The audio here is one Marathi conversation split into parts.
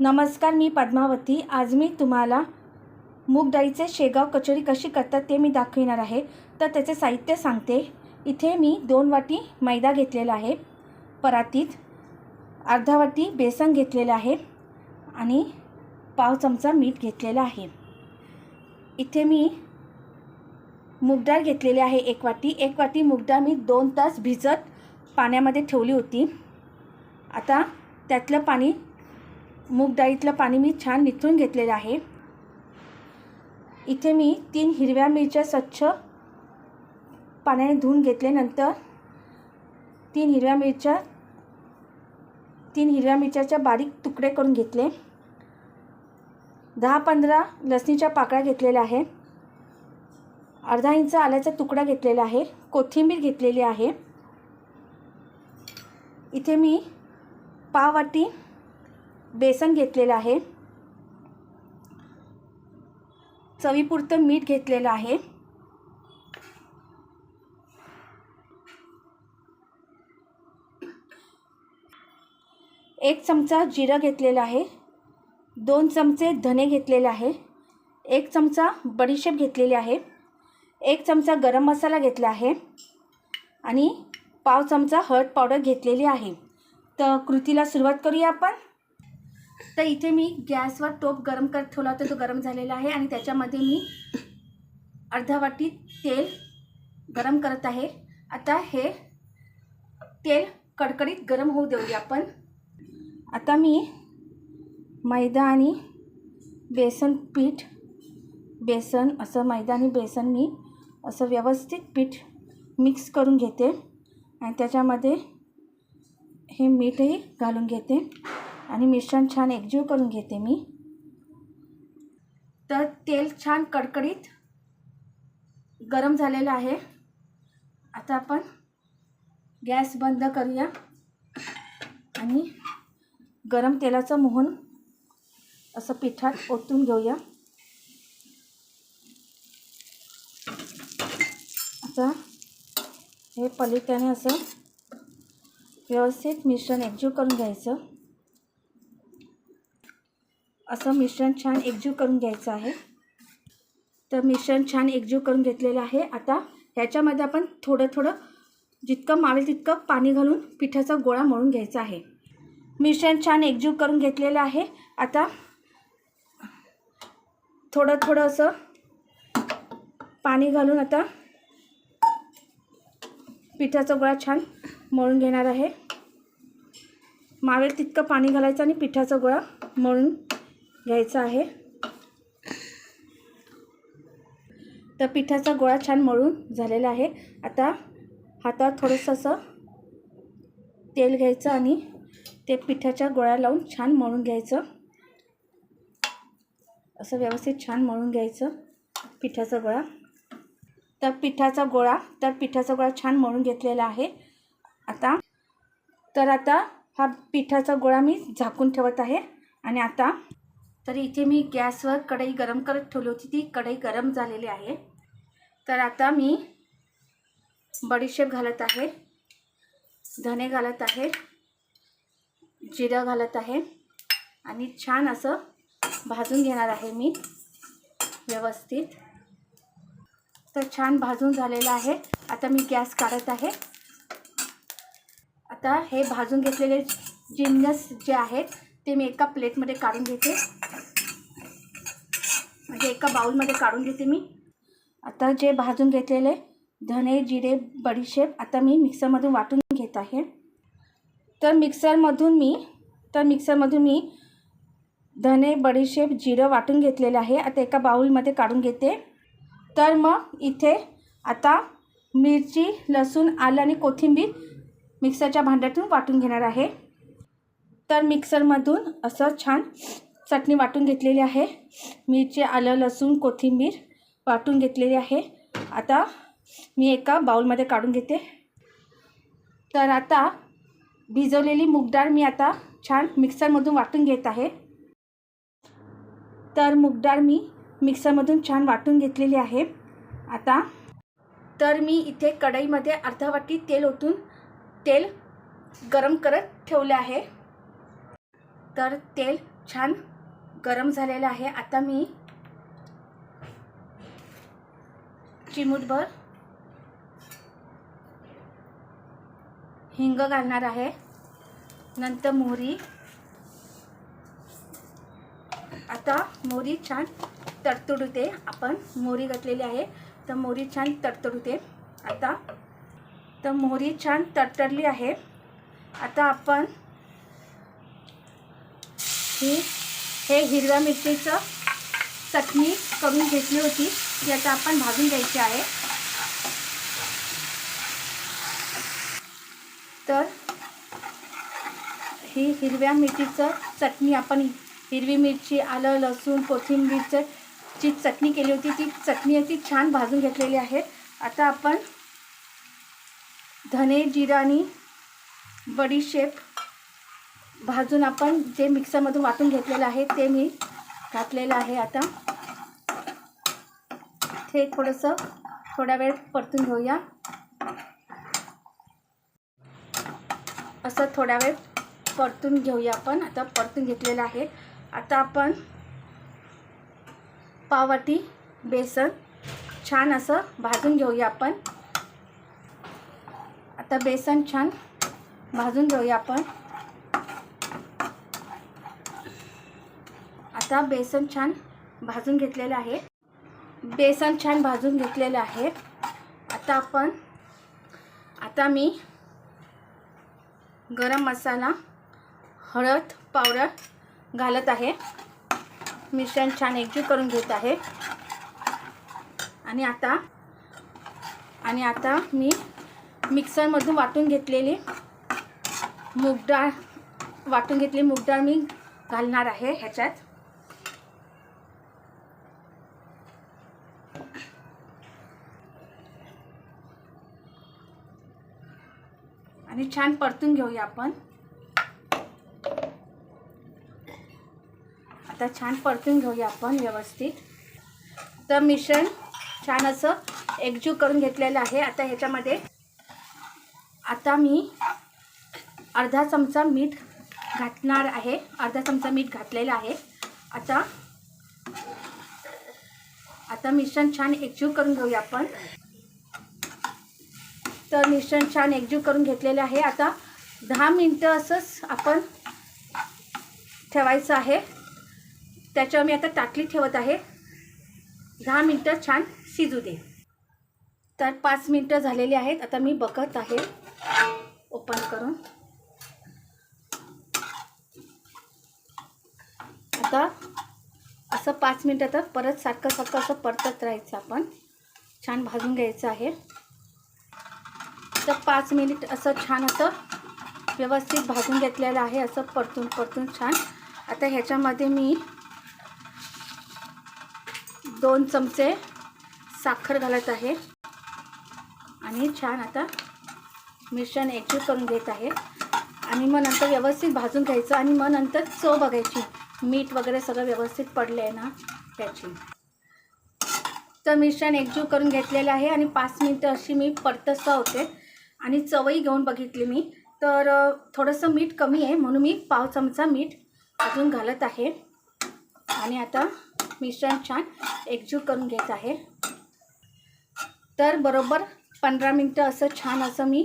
नमस्कार मी पद्मावती. आज मी तुम्हाला मूग डाळीचे शेगाव कचोरी कशी करतात ते मी दाखविणार आहे. तर त्याचे साहित्य सांगते. इथे मी दोन वाटी मैदा घेतलेला आहे. परातीत अर्धा वाटी बेसन घेतलेलं आहे आणि पाव चमचा मीठ घेतलेलं आहे. इथे मी मूगडाळ घेतलेली आहे एक वाटी. एक वाटी मूगडाळ मी दोन तास भिजत पाण्यामध्ये ठेवली होती. आता त्यातलं पाणी मूग डाळीतलं पाणी मी छान निथून घेतलेलं आहे. इथे मी तीन हिरव्या मिरच्या स्वच्छ पाण्याने धुवून घेतल्यानंतर तीन हिरव्या मिरच्या तीन हिरव्या मिरच्याच्या बारीक तुकडे करून घेतले. दहा पंधरा लसणीच्या पाकळ्या घेतलेल्या आहे अर्धा इंच आल्याचा तुकडा घेतलेला आहे. कोथिंबीर घेतलेली आहे. इथे मी पाववाटी बेसन घेतलेलं आहे. चवीपुरतं मीठ घेतलेलं आहे. एक चमचा जिरं घेतलेलं आहे. दोन चमचे धने घेतलेले आहे. एक चमचा बडीशेप घेतलेली आहे. एक चमचा गरम मसाला घेतला आहे. आणि पाव चमचा हळद पावडर घेतलेली आहे. तर कृतीला सुरुवात करूया आपण. तर इथे मी गॅसवर टोप गरम करत ठेवला होता तो गरम झालेला आहे आणि त्याच्यामध्ये मी अर्धा वाटी तेल गरम करत आहे. आता हे तेल कडकडीत गरम होऊ देऊया आपण. आता मी मैदा आणि बेसन पीठ बेसन असं मैदा आणि बेसन मी असं व्यवस्थित पीठ मिक्स करून घेते. आणि त्याच्यामध्ये हे मीठही घालून घेते. आणि मिश्रण छान एकजीव करून घेते मी. तर तेल छान कडकडीत गरम झालेलं आहे. आता आपण गॅस बंद करूया. आणि गरम तेलाचं मोहन असं पिठात ओतून घेऊया. आता हे पलित्याने असं व्यवस्थित मिश्रण एकजीव करून घ्यायचं. असं मिश्रण छान एकजीव करून घ्यायचं आहे. तर मिश्रण छान एकजीव करून घेतलेलं आहे. आता ह्याच्यामध्ये आपण थोडं थोडं जितकं मावेल तितकं पाणी घालून पिठाचा गोळा मळून घ्यायचा आहे. मिश्रण छान एकजीव करून घेतलेलं आहे. आता थोडं थोडं असं पाणी घालून आता पिठाचा गोळा छान मळून घेणार आहे. मावेल तितकं पाणी घालायचं आणि पिठाचा गोळा मळून घ्यायचा आहे. तर पिठाचा गोळा छान मळून झालेला आहे. आता हातात थोडंसं असं तेल घ्यायचं आणि ते पिठाच्या गोळ्या लावून छान मळून घ्यायचं. असं व्यवस्थित छान मळून घ्यायचं पिठाचा गोळा. तर पिठाचा गोळा तर पिठाचा गोळा छान मळून घेतलेला आहे. आता तर आता हा पिठाचा गोळा मी झाकून ठेवत आहे आणि आता तर इथे मी गॅसवर कढई गरम करत ठेवली होती. ती कढई गरम झालेली आहे. तर आता मी बडीशेप घालत आहे. धने घालत आहे. जिरं घालत आहे. आणि छान असं भाजून घेणार आहे मी व्यवस्थित. तर छान भाजून झालेलं आहे. आता मी गॅस काढत आहे. आता हे भाजून घेतलेले जिन्नस जे आहेत ते मी एका प्लेटमध्ये काढून घेते. म्हणजे एका बाउलमध्ये काढून घेते मी. आता जे भाजून घेतलेले धने जिरे बडीशेप आता मी मिक्सरमधून वाटून घेत आहे. तर मिक्सरमधून मी तर मिक्सरमधून मी धने बडीशेप जिरं वाटून घेतलेलं आहे. आता एका बाउलमध्ये काढून घेते. तर मग इथे आता मिरची लसूण आलं आणि कोथिंबीर मिक्सरच्या भांड्यातून वाटून घेणार आहे. तर मिक्सरमधून असं छान चटणी वाटून घेतलेली आहे. मिरची आलं लसूण कोथिंबीर वाटून घेतलेली आहे. आता मी एका बाउलमध्ये काढून घेते. तर आता भिजवलेली मूगडाळ मी आता छान मिक्सरमधून वाटून घेत आहे. तर मूगडाळ मी मिक्सरमधून छान वाटून घेतलेली आहे. आता तर मी इथे कढईमध्ये अर्धा वाटी तेल ओतून तेल गरम करत ठेवले आहे. तर तेल छान गरम झालेलं आहे. आता मी चिमूटभर हिंग घालणार आहे. नंतर मोहरी. आता मोहरी छान तडतड होते आपण मोहरी घातलेली आहे तर मोहरी छान तडतड होते आता तर मोहरी छान तडतडली आहे. आता आपण ही हे हिरव्या मिरचीचं चटणी करून घेतली होती ती आता आपण भाजून घ्यायची आहे. तर ही हिरव्या मिरचीचं चटणी आपण हिरवी मिरची आलं लसूण कोथिंबीरचं जी चटणी केली होती ती चटणी अशी छान भाजून घेतलेली आहे. आता आपण धने जिरा आणि बडीशेप भाजून आपण जे मिक्सरमधून वाटून घेतलेलं आहे ते मी घातलेलं आहे आता. हे थोडंसं थोडा वेळ परतून घेऊया. असं थोडा वेळ परतून घेऊया आपण. आता परतून घेतलेलं आहे. आता आपण पावटी बेसन छान असं भाजून घेऊया आपण. आता बेसन छान भाजून घेऊया आपण. आता बेसन छान भाजून घेतलेलं आहे. बेसन छान भाजून घेतलेलं आहे. आता आपण आता मी गरम मसाला हळद पावडर घालत आहे. मिश्रण छान एकजीव करून घेत आहे. आणि आता आणि आता मी मिक्सरमधून वाटून घेतलेली मूग डाळ वाटून घेतली मूग डाळ मी घालणार आहे ह्याच्यात. आणि छान परतून घेऊया आपण. आता छान परतून घेऊया आपण व्यवस्थित. तर मिश्रण छान असं एकजीव करून घेतलेलं आहे. आता ह्याच्यामध्ये आता मी अर्धा चमचा मीठ घातणार आहे. अर्धा चमचा मीठ घातलेलं आहे. आता आता मिश्रण छान एकजीव करून घेऊया आपण. तर मिश्रण छान एकजीव करून घेतलेले आहे. आता दहा मिनटं असंच आपण ठेवायचं आहे. त्याच्यावर मी आता ताटली ठेवत आहे. दहा मिनटं छान शिजू दे. तर पाच मिनटं झालेली आहेत. आता मी बघत आहे. ओपन करून. आता असं पाच मिनटं तर परत सारखं सारखं असं परतत राहायचं आपण. छान भाजून घ्यायचं आहे. तर पाच मिनिट असं छान असं व्यवस्थित भाजून घेतलेलं आहे असं परतून परतून छान. आता ह्याच्यामध्ये मी दोन चमचे साखर घालत आहे. आणि छान आता मिश्रण एकजीव करून घेत आहे. आणि मग नंतर व्यवस्थित भाजून घ्यायचं आणि मग नंतर चव बघायची. मीठ वगैरे सगळं व्यवस्थित पडले आहे ना त्याची. तर मिश्रण एकजीव करून घेतलेलं आहे आणि पाच मिनटं अशी मी परतसं होते. आणि चवही घेऊन बघितली मी. तर थोडंसं मीठ कमी आहे म्हणून मी पाव चमचा मीठ अजून घालत आहे. आणि आता मिश्रण छान एकजूट करून घेत आहे. तर बरोबर पंधरा मिनटं असं छान असं मी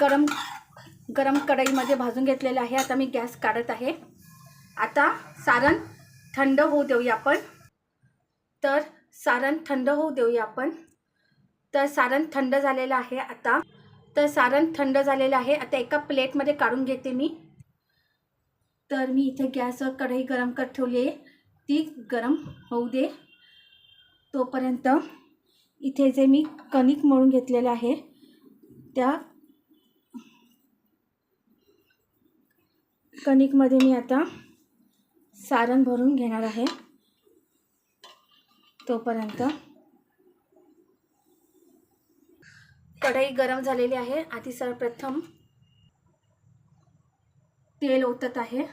गरम गरम कढईमध्ये भाजून घेतलेलं आहे. आता मी गॅस काढत आहे. आता सारण थंड होऊ देऊया आपण. तर सारण थंड होऊ देऊया आपण. तर सारण थंड झालेलं आहे आता. तर सारण थंड झालेलं आहे. आता एका प्लेटमध्ये काढून घेते मी. तर मी इथे गॅसवर कढई गरम करत ठेवली आहे. ती गरम होऊ दे. तोपर्यंत इथे जे मी कणिक मळून घेतलेलं आहे त्या कणिकमध्ये मी आता सारण भरून घेणार आहे. तोपर्यंत कढई गरम झालेली आहे. आधी सर्वप्रथम तेल ओतत आहे.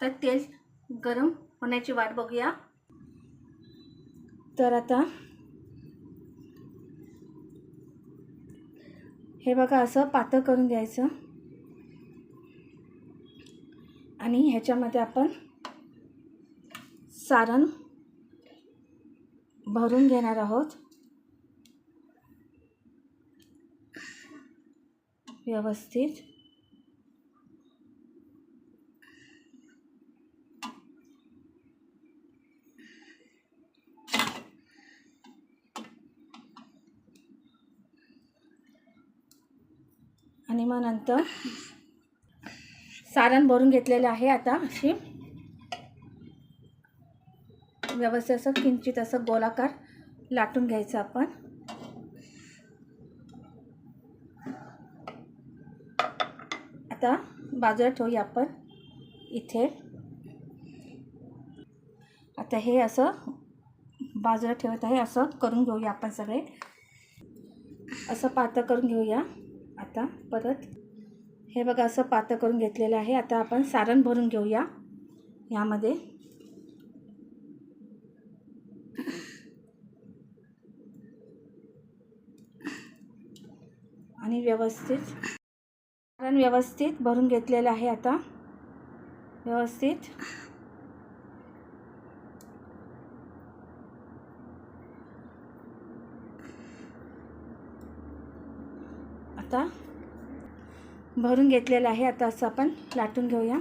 तर तेल गरम होण्याची वाट बघूया. तर आता हे बघा असं पातळ करून घ्यायचं. आणि ह्याच्यामध्ये आपण सारण भरून घेणार आहोत. व्यवस्थित. आणि मग नंतर सारण भरून घेतलेलं आहे आता अशी. व्यवस्थित असं किंचित असं गोलाकार लाटून घ्यायचं आपण. आता बाजूला ठेवूया आपण. इथे. आता हे असं बाजूला ठेवत आहे असं करून घेऊया आपण सगळे. असं पातळ करून घेऊया. आता परत हे बघा असं पातळ करून घेतलेलं आहे. आता आपण सारण भरून घेऊया ह्यामध्ये आणि व्यवस्थित व्यवस्थित भरून घेतलेलं आहे आता. व्यवस्थित. आता भरून घेतलेलं आहे. आता असं आपण लाटून घेऊया.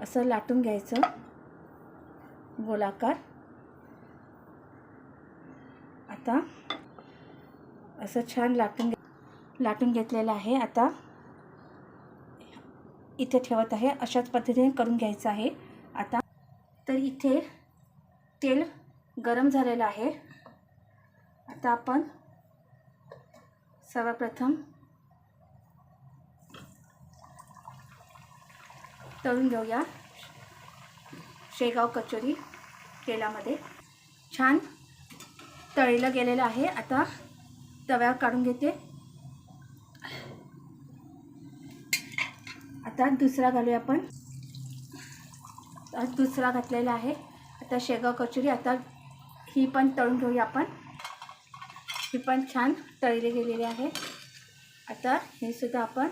असं लाटून घ्यायचं. गोलाकार. आता असं छान लाटून घे लाटून घेतलेलं आहे. आता इथे ठेवत आहे. अशाच पद्धतीने करून घ्यायचं आहे. आता तर इथे तेल गरम झालेलं आहे. आता आपण सर्वप्रथम तळून घेऊया. शेगाव कचोरी तेलामध्ये. छान तळलं गेलेलं आहे. आता तव्यावर काढून घेते. आता दुसरा घालूया आपण. दुसरा घातलेला आहे. आता शेगाव कचोरी आता ही पण तळून घेऊया आपण. ही पण छान तळली गेलेली आहे. आता हे सुद्धा आपण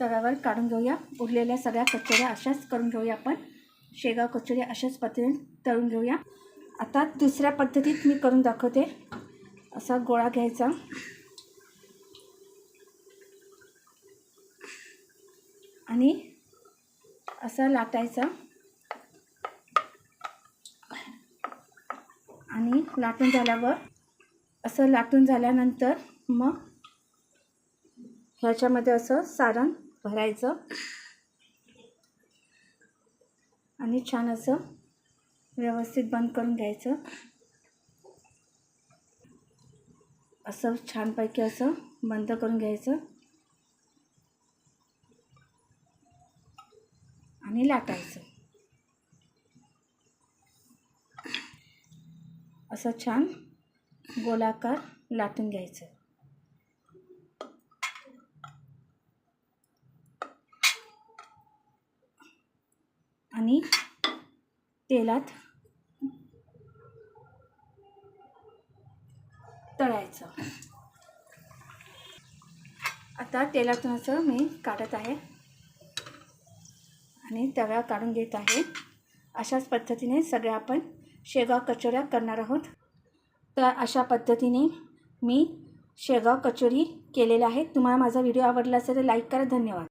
तव्यावर काढून घेऊया. उरलेल्या सगळ्या कचोऱ्या अशाच करून घेऊया आपण. शेगाव कचोरी अशाच पद्धतीने तळून घेऊया. आता दुसऱ्या पद्धतीत मी करून दाखवते. असा गोळा घ्यायचा. आणि असा लाटायचा. आणि लाटून झाल्यावर असं लाटून झाल्यानंतर मग ह्याच्यामध्ये असं सारण भरायचं. आणि छान असं व्यवस्थित बंद करून घ्यायचं. असं छानपैकी असं बंद करून घ्यायचं. आणि लाटायचं. असं छान गोलाकार लाटून घ्यायचं. आणि तेलात तळायचं. आता तेलातून असं मी काढत आहे. आणि तव्या काढून घेत आहे. अशाच पद्धतीने सगळ्या आपण शेगाव कचोऱ्या करणार आहोत. तर अशा पद्धतीने मी शेगाव कचोरी केलेलं आहे तुम्हाला माझा व्हिडिओ आवडला असेल तर लाईक करा. धन्यवाद.